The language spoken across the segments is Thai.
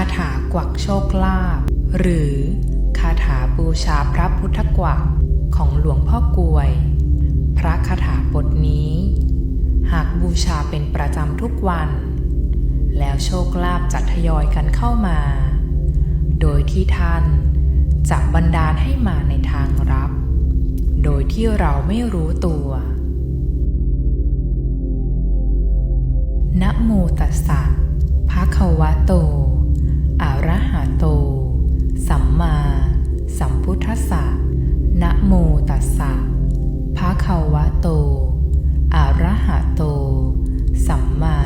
าถากวักโชคลาภหรือคาถาบูชาพระพุทธกวักของหลวงพ่อกวย พระคาถาบทนี้ หากบูชาเป็นประจำทุกวัน แล้วโชคลาภจะทยอยกันเข้ามา โดยที่ท่านจะบันดาลให้มาในทางรับ โดยที่เราไม่รู้ตัวนะโมตัสสะภะคะวะโตะคะวะโต อะระหะโต สัมมา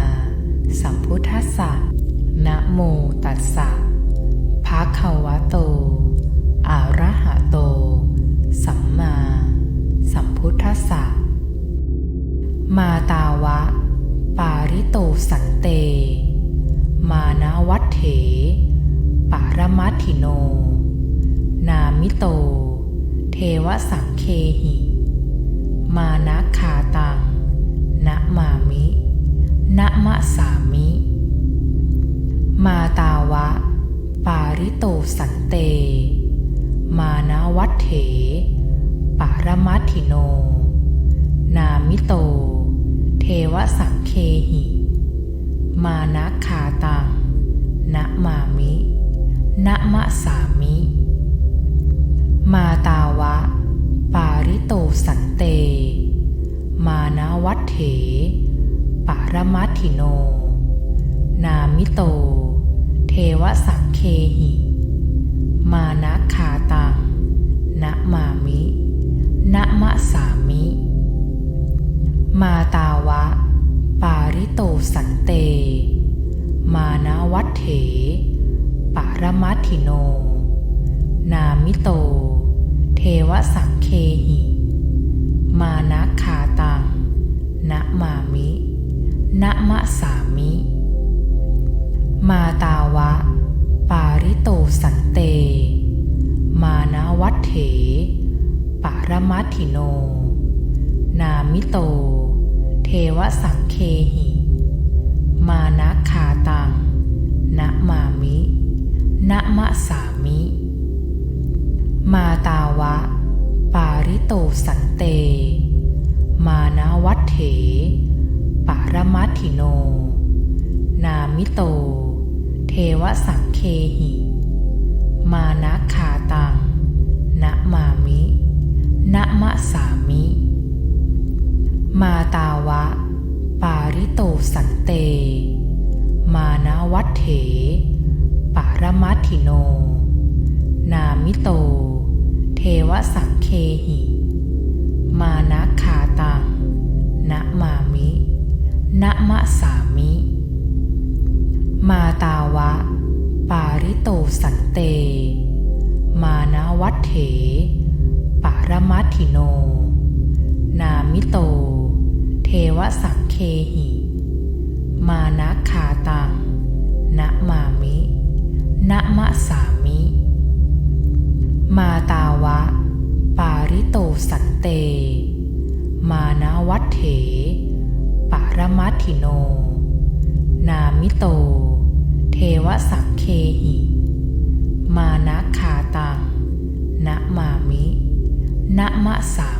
สัมพุทธัสสะ นะโมตัสสะภะคะวะโต อะระหะโต สัมมาสัมพุทธัสสะ มาตาวะ ปาริโตสันเต มานาวัตเถ ปารมัตถิโน นามิโต เทวสังเคหิ มานะคาตังนะมามินะมะสามิ มาตาวะ ปาริโตสันเต มานาวัตเถ ปารมัติโน นามิโต เทวสังเคหิ มานะคาตังนะมามินะมะสามิ มาตาวะ ปาริโตสัน ปารมัตถิโน นามิโต เทวสังเคหิ มานะคาตังนะมามินะมะสามิ มาตาวะ ปาริโตสันเต มานาวัตเถ ปารมัตถิโน นามิโต เทวสังเคหิ มานะคาตัง นะมามิ นะมะสามิ มาตาวะ ปาริโตสันเต มานาวัตเถ ปารมัตถิโน นามิโต เทวสังเคหิ มานะคาตัง นะมามิ นะมะสามิ มาตาวะ ปาริโตสันเต มานาวัตเถ ปารมัตถิโน นามิโต เทวสังเคหิ มานะคาตัง นะมามิ นะมะสามิ มาตาวะ ปาริโตสันเต มานาวัตเถ ปารมัตถิโน นามิโต เทวสังเคหิ มามินะมะสามิ มาตาวะ ปาริโตสันเต มานาวัตเถ ปารมัตถิโน นามิโต เทวสังเคหิ มานะคาตัง นะมามินะมะสามิ มาตาวะ ปาริโตสันเต มานาวัตเถ ปารมัตถิโน นามิโต เทวสังเคหิ มานะคาตัง นะมามิ นะมะสา